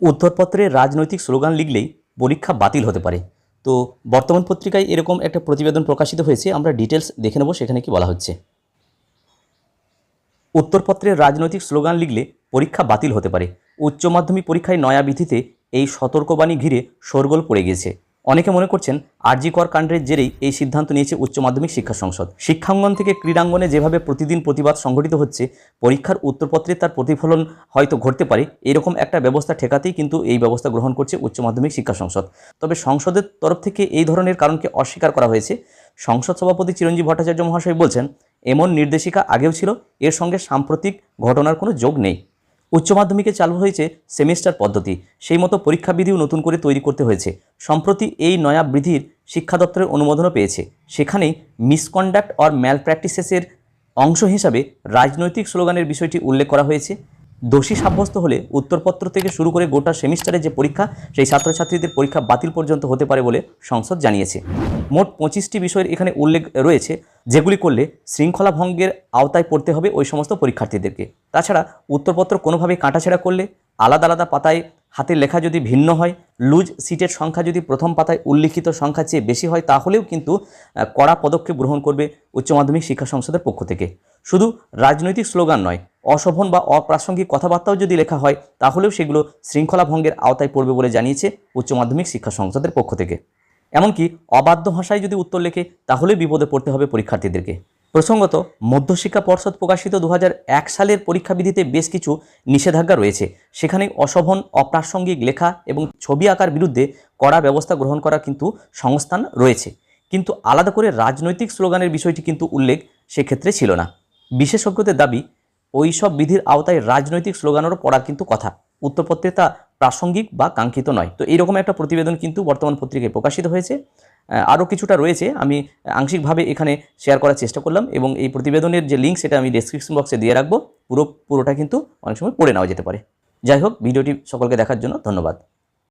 উত্তরপত্রে রাজনৈতিক স্লোগান লিখলেই পরীক্ষা বাতিল হতে পারে। তো বর্তমান পত্রিকায় এরকম একটা প্রতিবেদন প্রকাশিত হয়েছে, আমরা ডিটেলস দেখে নেব, সেখানে কি বলা হচ্ছে। উত্তরপত্রে রাজনৈতিক স্লোগান লিখলে পরীক্ষা বাতিল হতে পারে। উচ্চ মাধ্যমিক পরীক্ষায় নয়া বিধিতে এই সতর্কবাণী ঘিরে শোরগোল পড়ে গিয়েছে। অনেকে মনে করছেন আরজিকর কাণ্ডের জেরেই এই সিদ্ধান্ত নিয়েছে উচ্চ মাধ্যমিক শিক্ষা সংসদ। শিক্ষাঙ্গন থেকে ক্রীড়াঙ্গনে যেভাবে প্রতিদিন প্রতিবাদ সংঘটিত হচ্ছে, পরীক্ষার উত্তরপত্রে তার প্রতিফলন হয়তো ঘটতে পারে, এরকম একটা ব্যবস্থা ঠেকাতেই কিন্তু এই ব্যবস্থা গ্রহণ করছে উচ্চ মাধ্যমিক শিক্ষা সংসদ। তবে সংসদের তরফ থেকে এই ধরনের কারণকে অস্বীকার করা হয়েছে। সংসদ সভাপতি চিরঞ্জীব ভট্টাচার্য মহাশয় বলছেন, এমন নির্দেশিকা আগেও ছিল, এর সঙ্গে সাম্প্রতিক ঘটনার কোনো যোগ নেই। উচ্চ মাধ্যমিকে চালু হয়েছে সেমিস্টার পদ্ধতি। সেই মতো পরীক্ষা বিধিও নতুন করে তৈরি করতে হয়েছে। সম্প্রতি এই নয়া বিধির শিক্ষা দপ্তরের অনুমোদনও পেয়েছে। সেখানেই মিসকন্ডাক্ট অর ম্যাল প্র্যাকটিসেসের অংশ হিসাবে রাজনৈতিক স্লোগানের বিষয়টি উল্লেখ করা হয়েছে। দোষী সাব্যস্ত হলে উত্তরপত্র থেকে শুরু করে গোটা সেমিস্টারের যে পরীক্ষা, সেই ছাত্রছাত্রীদের পরীক্ষা বাতিল পর্যন্ত হতে পারে বলে সংসদ জানিয়েছে। মোট পঁচিশটি বিষয়ের এখানে উল্লেখ রয়েছে, যেগুলি করলে শৃঙ্খলা ভঙ্গের আওতায় পড়তে হবে ওই সমস্ত পরীক্ষার্থীদেরকে। তাছাড়া উত্তরপত্র কোনোভাবে কাটাছেড়া করলে আলাদা আলাদা পাতায় হাতের লেখা যদি ভিন্ন হয়, লুজ সিটের সংখ্যা যদি প্রথম পাতায় উল্লিখিত সংখ্যা চেয়ে বেশি হয়, তাহলেও কিন্তু কড়া পদক্ষেপ গ্রহণ করবে উচ্চ মাধ্যমিক শিক্ষা সংসদের পক্ষ থেকে। শুধু রাজনৈতিক স্লোগান নয়, অশোভন বা অপ্রাসঙ্গিক কথাবার্তাও যদি লেখা হয়, তাহলেও সেগুলো শৃঙ্খলা ভঙ্গের আওতায় পড়বে বলে জানিয়েছে উচ্চ মাধ্যমিক শিক্ষা সংসদের পক্ষ থেকে। এমনকি অবাধ্য ভাষায় যদি উত্তর লেখে তাহলে বিপদে পড়তে হবে পরীক্ষার্থীদেরকে। প্রসঙ্গত, মধ্যশিক্ষা পর্ষদ প্রকাশিত দু সালের পরীক্ষাবিধিতে বেশ কিছু নিষেধাজ্ঞা রয়েছে। সেখানে অশোভন, অপ্রাসঙ্গিক লেখা এবং ছবি আঁকার বিরুদ্ধে কড়া ব্যবস্থা গ্রহণ করা কিন্তু সংস্থান রয়েছে। কিন্তু আলাদা করে রাজনৈতিক স্লোগানের বিষয়টি কিন্তু উল্লেখ সেক্ষেত্রে ছিল না। বিশেষজ্ঞদের দাবি ওই সব বিধির আওতায় রাজনৈতিক স্লোগানেরও পড়ার কিন্তু কথা। উত্তরপত্রে তা প্রাসঙ্গিক বা কাঙ্ক্ষিত নয়। তো এইরকম একটা প্রতিবেদন কিন্তু বর্তমান পত্রিকায় প্রকাশিত হয়েছে। আরও কিছুটা রয়েছে। আমি আংশিকভাবে এখানে শেয়ার করার চেষ্টা করলাম এবং এই প্রতিবেদনের যে লিঙ্ক সেটা আমি ডেসক্রিপশন বক্সে দিয়ে রাখব। পুরো, পুরোটা কিন্তু অনেক সময় পড়ে নেওয়া যেতে পারে। যাই হোক, ভিডিওটি সকলকে দেখার জন্য ধন্যবাদ।